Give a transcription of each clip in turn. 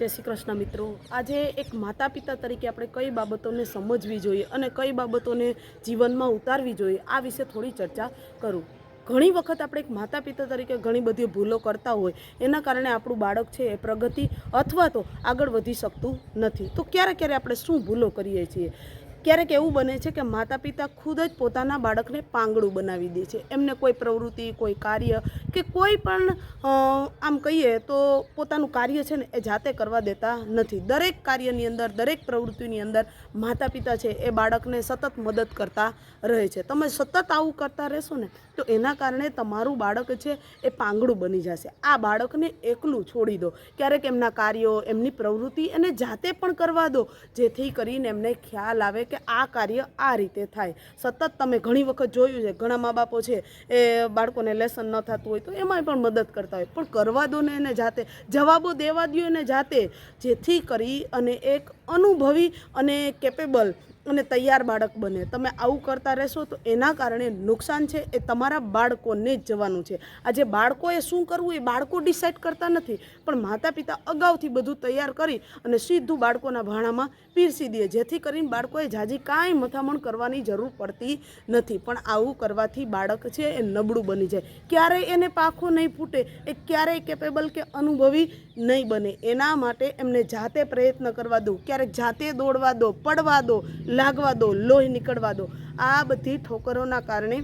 જય શ્રી કૃષ્ણ મિત્રો. આજે એક માતા પિતા તરીકે આપણે કઈ બાબતોને સમજવી જોઈએ અને કઈ બાબતોને જીવનમાં ઉતારવી જોઈએ આ વિશે થોડી ચર્ચા કરું. ઘણી વખત આપણે એક માતા પિતા તરીકે ઘણી બધી ભૂલો કરતા હોય, એના કારણે આપણું બાળક છે એ પ્રગતિ અથવા તો આગળ વધી શકતું નથી. તો ક્યારે ક્યારે આપણે શું ભૂલો કરીએ છીએ? ક્યારેક એવું બને છે કે માતા પિતા ખુદ જ પોતાના બાળકને પાંગડું બનાવી દે છે. એમને કોઈ પ્રવૃત્તિ, કોઈ કાર્ય કે કોઈ પણ આમ કહીએ તો પોતાનું કાર્ય છે ને એ જાતે કરવા દેતા નથી. દરેક કાર્યની અંદર, દરેક પ્રવૃત્તિની અંદર માતા પિતા છે એ બાળકને સતત મદદ કરતા રહે છે. તમે સતત આવું કરતા રહેશો ને તો એના કારણે તમારું બાળક છે એ પાંગડું બની જશે. આ બાળકને એકલું છોડી દો. ક્યારેક એમના કાર્યો, એમની પ્રવૃત્તિ એને જાતે પણ કરવા દો, જેથી કરીને એમને ખ્યાલ આવે કે આ કાર્ય આ રીતે થાય. સતત તમે ઘણી વખત જોયું છે, ઘણા મા બાપો છે, એ બાળકોને લેસન ન થતું હોય તો એમાંય પણ મદદ કરતા હોય. પણ કરવા દો ને એને જાતે, જવાબો દેવા દો એને જાતે, જેથી કરી અને એક અનુભવી અને કેપેબલ અને તૈયાર બાળક બને. તમે આવું કરતા રહેશો તો એના કારણે નુકસાન છે એ તમારા બાળકોને જ જવાનું છે. આજે બાળકોએ શું કરવું એ બાળકો ડિસાઇડ કરતા નથી, પણ માતા પિતા અગાઉથી બધું તૈયાર કરી અને સીધું બાળકોના ભાણામાં પીરસી દે, જેથી કરીને બાળકોએ જાજી કાંઈ મથામણ કરવાની જરૂર પડતી નથી. પણ આવું કરવાથી બાળક છે એ નબળું બની જાય. ક્યારેય એને પાખો નહીં ફૂટે એ ક્યારેય કેપેબલ કે અનુભવી નહીં બને. એના માટે એમને જાતે પ્રયત્ન કરવા દો. ક્યારેક જાતે દોડવા દો, પડવા દો લાગવા દો લોહી નીકળવા દો. આ બધી ઠોકરોના કારણે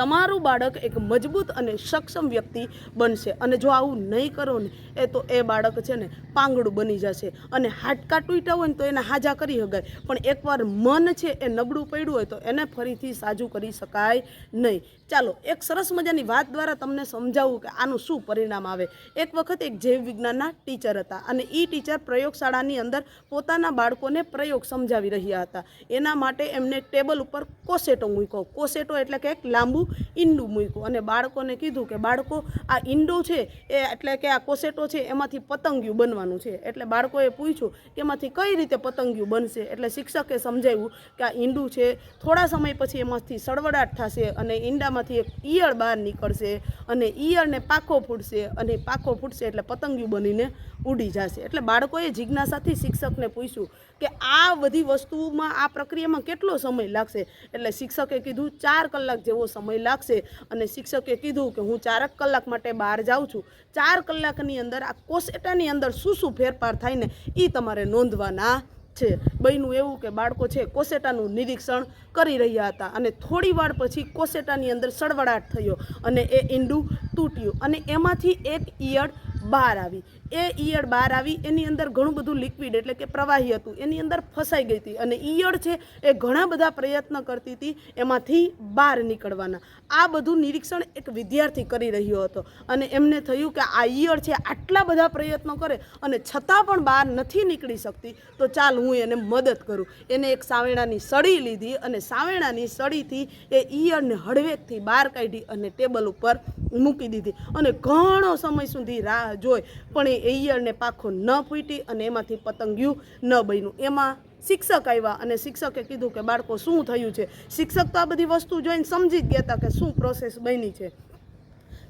તમારું બાળક એક મજબૂત અને સક્ષમ વ્યક્તિ બનશે. અને જો આવું નહીં કરો ને, એ તો એ બાળક છે ને પાંગડું બની જશે. અને હાડકા તૂટ્યા હોય ને તો એને હાજા કરી શકાય પણ એકવાર મન છે એ નબળું પડ્યું હોય તો એને ફરીથી સાજું કરી શકાય નહીં. ચાલો, એક સરસ મજાની વાત દ્વારા તમને સમજાવું કે આનું શું પરિણામ આવે. એક વખત એક જૈવ વિજ્ઞાનના ટીચર હતા અને એ ટીચર પ્રયોગશાળાની અંદર પોતાના બાળકોને પ્રયોગ સમજાવી રહ્યા હતા. એના માટે એમને ટેબલ ઉપર કોસેટો મૂક્યો. કોસેટો એટલે કે એક લાંબુ ઈંડું મૂક્યું. અને બાળકોને કીધું કે બાળકો, આ ઈંડું છે એ એટલે કે આ કોસેટો છે એમાંથી પતંગિયું બનવાનું છે. એટલે બાળકોએ પૂછ્યું કે એમાંથી કઈ રીતે પતંગિયું બનશે? એટલે શિક્ષકે સમજાવ્યું કે આ ઈંડું છે, થોડા સમય પછી એમાંથી સળવડાટ થશે અને ઈંડામાંથી એક ઈયળ બહાર નીકળશે અને ઈયળને પાખો ફૂટશે અને પાખો ફૂટશે એટલે પતંગિયું બનીને ઉડી જશે. એટલે બાળકોએ જિજ્ઞાસાથી શિક્ષકને પૂછ્યું કે આ બધી વસ્તુમાં, આ પ્રક્રિયામાં કેટલો સમય લાગશે? એટલે શિક્ષકે કીધું, ચાર કલાક જેવો સમય લાગશે. અને શિક્ષકે કીધું કે હું ચારક કલાક માટે બહાર જાઉં છું. ચાર કલાકની અંદર આ કોસેટાની અંદર શું શું ફેરફાર થાય ને એ તમારે નોંધવાના છે. બન્યું એવું કે બાળકો છે કોસેટાનું નિરીક્ષણ કરી રહ્યા હતા અને થોડી વાર પછી કોસેટાની અંદર સળવળાટ થયો અને એ ઈંડું તૂટ્યું અને એમાંથી એક ઈયળ બહાર આવી. એ ઈયળ બહાર આવી, એની અંદર ઘણું બધું લિક્વિડ એટલે કે પ્રવાહી હતું, એની અંદર ફસાઈ ગઈ હતી. અને ઈયળ છે એ ઘણા બધા પ્રયત્ન કરતી હતી, એમાંથી બહાર નીકળવાના. આ બધું નિરીક્ષણ એક વિદ્યાર્થી કરી રહ્યો હતો. અને એમને થયું કે આ ઈયળ છે, આટલા બધા પ્રયત્નો કરે અને છતાં પણ બહાર નથી નીકળી શકતી, તો ચાલ હું એને મદદ કરું. એને એક સાવેણાની સળી લીધી અને સાવેણાની સળીથી એ ઈયળને હળવેકથી બહાર કાઢી અને ટેબલ ઉપર મૂકી દીધી. અને ઘણો સમય સુધી રાહ જોઈ, પણ એ ઈયળને પાખો ન ફૂટી અને એમાંથી પતંગિયું ન બન્યું. એમાં શિક્ષક આવ્યા અને શિક્ષકે કીધું કે, બાળકો, શું થયું છે? શિક્ષક તો આ બધી વસ્તુ જોઈને સમજી જ ગયા હતા કે શું પ્રોસેસ બની છે.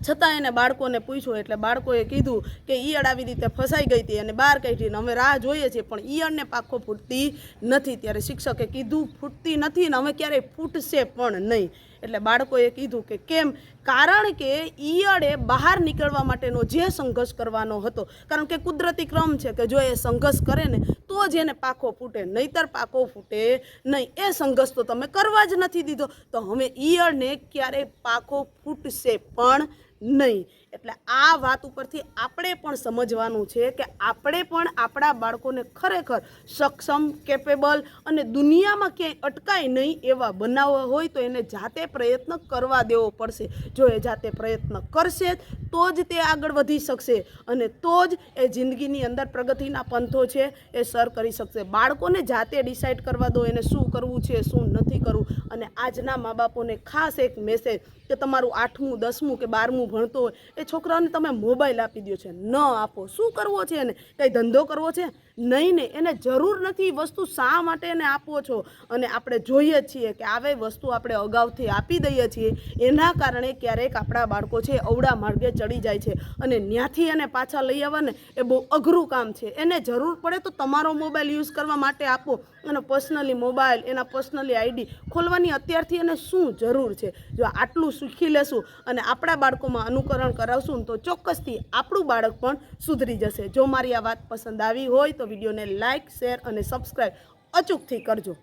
છતાં એને બાળકોને પૂછ્યું, એટલે બાળકોએ કીધું કે ઈયળ આવી રીતે ફસાઈ ગઈ હતી અને બહાર કાઢીને અમે રાહ જોઈએ છીએ, પણ ઈયળને પાખો ફૂટતી નથી. ત્યારે શિક્ષકે કીધું, ફૂટતી નથી ને અમે ક્યારેય ફૂટશે પણ નહીં. એટલે બાળકોએ કીધું કે, કેમ? કારણ કે ઈયળે બહાર નીકળવા માટેનો જે સંઘર્ષ કરવાનો હતો, કારણ કે કુદરતી ક્રમ છે કે જો એ સંઘર્ષ કરે ને, તો જ એને પાખો ફૂટે, નહીતર પાખો ફૂટે નહીં. એ સંઘર્ષ તો તમે કરવા જ નથી દીધો. તો હવે ઈયળને ક્યારેય પાખો ફૂટશે પણ નહીં. એટલે આ વાત ઉપરથી આપણે પણ સમજવાનું છે કે આપણે પણ આપણા બાળકોને ખરેખર સક્ષમ કેપેબલ અને દુનિયામાં ક્યાંય અટકાય નહીં એવા બનાવવા હોય તો એને જાતે પ્રયત્ન કરવા દેવો પડશે. જો એ જાતે પ્રયત્ન કરશે તો જ તે આગળ વધી શકશે અને તો જ એ જિંદગીની અંદર પ્રગતિના પંથો છે એ સર કરી શકશે. બાળકોને જાતે ડિસાઇડ કરવા દો એને શું કરવું છે, શું નથી કરવું. અને આજના મા બાપોને ખાસ એક મેસેજ કે તમારું આઠમું, દસમું કે બારમું ભણતો હોય, એ છોકરાઓને તમે મોબાઈલ આપી દો છે, ન આપો. શું કરવો છે એને? કંઈ ધંધો કરવો છે? નહીં ને, એને જરૂર નથી વસ્તુ શા માટે એને આપો છો? અને આપણે જોઈએ છીએ કે આવે વસ્તુ આપણે અગાઉથી આપી દઈએ છીએ, એના કારણે ક્યારેક આપણા બાળકો છે અવડા માર્ગે ચડી જાય છે. અને ત્યાંથી એને પાછા લઈ આવવાને એ બહુ અઘરું કામ છે. એને જરૂર પડે તો તમારો મોબાઈલ યુઝ કરવા માટે આપો. અને પર્સનલી મોબાઈલ, એના પર્સનલી આઈડી ખોલવાની અત્યારથી એને શું જરૂર છે? જો આટલું શીખી લેશું અને આપણા બાળકોમાં અનુકરણ કરાવશું તો ચોક્કસથી આપણું બાળક પણ સુધરી જશે. જો મારી આ વાત પસંદ આવી હોય તો વિડીયોને લાઇક શેર અને સબસ્ક્રાઈબ અચૂકથી કરજો.